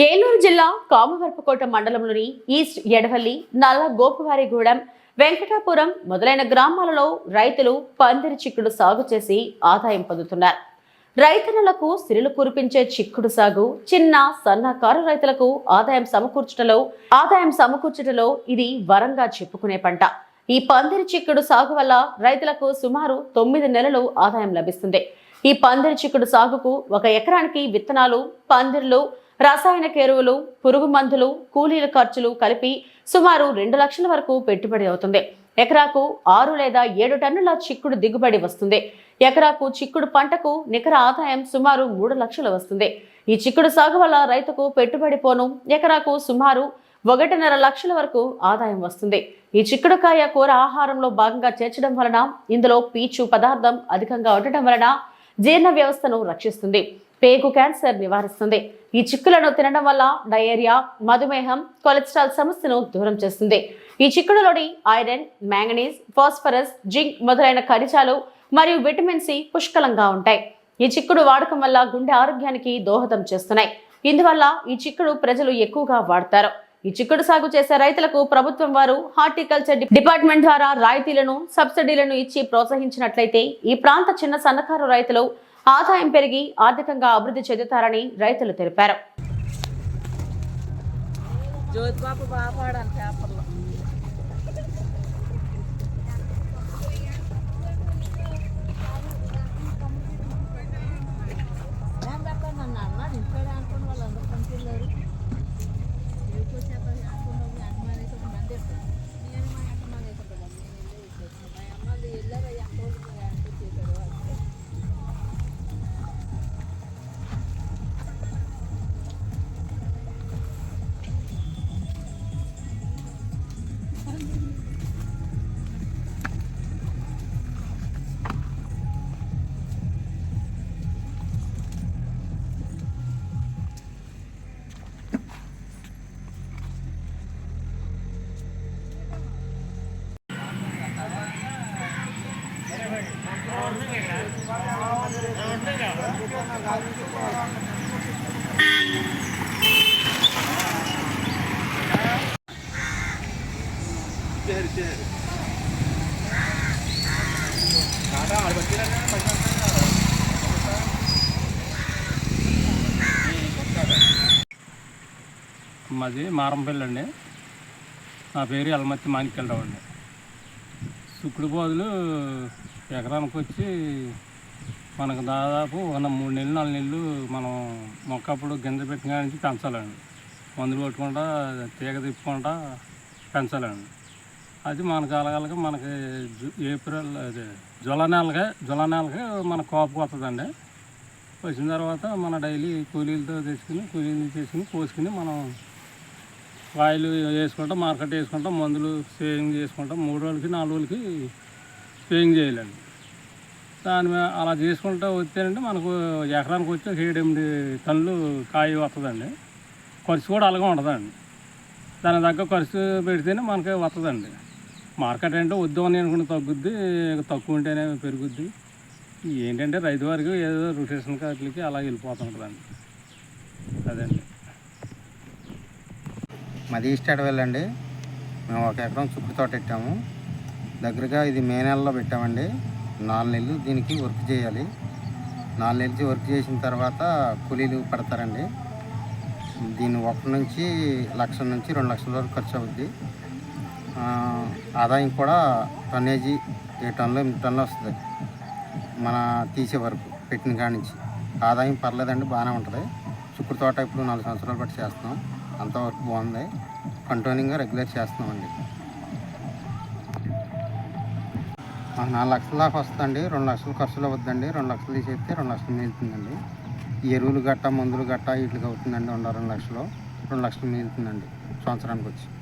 ఏలూరు జిల్లా కామవరపుకోట మండలంలోని ఈస్ట్ ఎడవల్లి నల్ల గోపువారిగూడెం వెంకటాపురం మొదలైన గ్రామాలలో రైతులు పందిరి చిక్కుడు సాగు చేసి ఆదాయం పొందుతున్నారు. రైతన్నలకు సిరులు కురిపించే చిక్కుడు సాగు చిన్న సన్నకారు రైతులకు ఆదాయం సమకూర్చుటలో ఆదాయం సమకూర్చుటలో ఇది వరంగా చెప్పుకునే పంట. ఈ పందిరి చిక్కుడు సాగు వల్ల రైతులకు సుమారు తొమ్మిది నెలలు ఆదాయం లభిస్తుంది. ఈ పందిరి చిక్కుడు సాగుకు ఒక ఎకరానికి విత్తనాలు పందిర్లు రసాయన ఎరువులు పురుగు మందులు కూలీల ఖర్చులు కలిపి సుమారు రెండు లక్షల వరకు పెట్టుబడి అవుతుంది. ఎకరాకు ఆరు లేదా ఏడు టన్నుల చిక్కుడు దిగుబడి వస్తుంది. ఎకరాకు చిక్కుడు పంటకు నికర ఆదాయం సుమారు మూడు లక్షలు వస్తుంది. ఈ చిక్కుడు సాగు వల్ల రైతుకు పెట్టుబడి పోను. ఎకరాకు సుమారు ఒకటిన్నర లక్షల వరకు ఆదాయం వస్తుంది. ఈ చిక్కుడుకాయ కూర ఆహారంలో భాగంగా చేర్చడం వలన ఇందులో పీచు పదార్థం అధికంగా ఉండటం వలన జీర్ణ వ్యవస్థను రక్షిస్తుంది. పేగు క్యాన్సర్ నివారిస్తుంది. ఈ చిక్కులను తినడం వల్ల డయేరియా మధుమేహం కొలెస్ట్రాల్ సమస్యను దూరం చేస్తుంది. ఈ చిక్కుడులోని ఐరన్ మ్యాంగనీస్ ఫాస్ఫరస్ జింక్ మొదలైన ఖనిజాలు మరియు విటమిన్ సి పుష్కలంగా ఉంటాయి. ఈ చిక్కుడు వాడకం వల్ల గుండె ఆరోగ్యానికి దోహదం చేస్తున్నాయి. ఇందువల్ల ఈ చిక్కుడు ప్రజలు ఎక్కువగా వాడతారు. ఈ చిక్కుడు సాగు చేసే రైతులకు ప్రభుత్వం వారు హార్టికల్చర్ డిపార్ట్మెంట్ ద్వారా రాయితీలను సబ్సిడీలను ఇచ్చి ప్రోత్సహించినట్లయితే ఈ ప్రాంత చిన్న సన్నకారు రైతులు ఆదాయం పెరిగి ఆర్థికంగా అభివృద్ధి చెందుతారని రైతులు తెలిపారు. జ్యోతిబాబు బాగా పాడాను పేపర్లో. అనుకున్న వాళ్ళు అందరూ మాది మారంపల్లి అండి. నా పేరు ఎలమత్తి మాణిక్యలరావు అండి. శుక్రుడు ఎకరానికి వచ్చి మనకు దాదాపు ఒక మూడు నెలలు నాలుగు నెలలు మనం మొక్కప్పుడు గింజ పెట్టిన నుంచి పెంచాలండి. మందులు కొట్టుకుంటా తీగ తిప్పుకుంటా పెంచాలండి. అది మనకు అలగలగా మనకి జు- ఏప్రిల్ అదే జులై నెలగా జులై నెలగా మన కోపకు వస్తుందండి. వచ్చిన తర్వాత మన డైలీ కూలీలతో తెచ్చుకుని కూలీలు చేసుకుని కోసుకుని మనం కాయలు వేసుకుంటాం మార్కెట్ వేసుకుంటాం మందులు సేవింగ్ చేసుకుంటాం మూడు రోజులకి నాలుగు రోజులకి సేవింగ్ చేయాలండి. దాని మీద అలా చేసుకుంటూ వచ్చానంటే మనకు ఎకరానికి వచ్చి ఒక ఏడు టన్నులు కాయ వస్తుందండి. ఖర్చు కూడా అలాగే ఉంటుందండి. దాని తగ్గ ఖర్చు పెడితేనే మనకి వస్తుందండి. మార్కెట్ అంటే వద్దు అనుకుంటే తగ్గుద్ది తక్కువ ఉంటేనే పెరుగుద్ది. ఏంటంటే రైతు వారికి ఏదో రొటేషన్ కార్డులకి అలా వెళ్ళిపోతుంటుందండి అదండి. మాది ఈస్ట్ వెళ్ళండి మేము ఒక ఎకరం చుక్కు తోట పెట్టాము దగ్గరగా ఇది మే నెలలో పెట్టామండి. నాలుగు నెలలు దీనికి వర్క్ చేయాలి. నాలుగు నెలలు వర్క్ చేసిన తర్వాత కూలీలు పడతారండి. దీని ఒకటి నుంచి లక్ష నుంచి రెండు లక్షల వరకు ఖర్చు అవుద్ది. ఆదాయం కూడా టన్నేజీ ఏ టన్నులు ఎనిమిది టన్నులు వస్తుంది. మన తీసే వరకు పెట్టిన కాడి నుంచి. ఆదాయం పర్లేదండి బాగానే ఉంటుంది. చుక్కుడు తోట ఇప్పుడు నాలుగు సంవత్సరాలు బట్టి చేస్తున్నాం. అంతవరకు బాగుంది. కంటిన్యూగా రెగ్యులర్ చేస్తున్నామండి. నాలుగు లక్షల దాకా వస్తుందండి. రెండు లక్షలు ఖర్చులు అవుద్దండి రెండు లక్షలు తీసేస్తే రెండు లక్షలు మిగులుతుందండి. ఎరువులు గట్ట మందులు గట్ట వీటికి అవుతుందండి. ఉన్న రెండు లక్షలు. రెండు లక్షలు మిగులుతుందండి. సంవత్సరానికి వచ్చి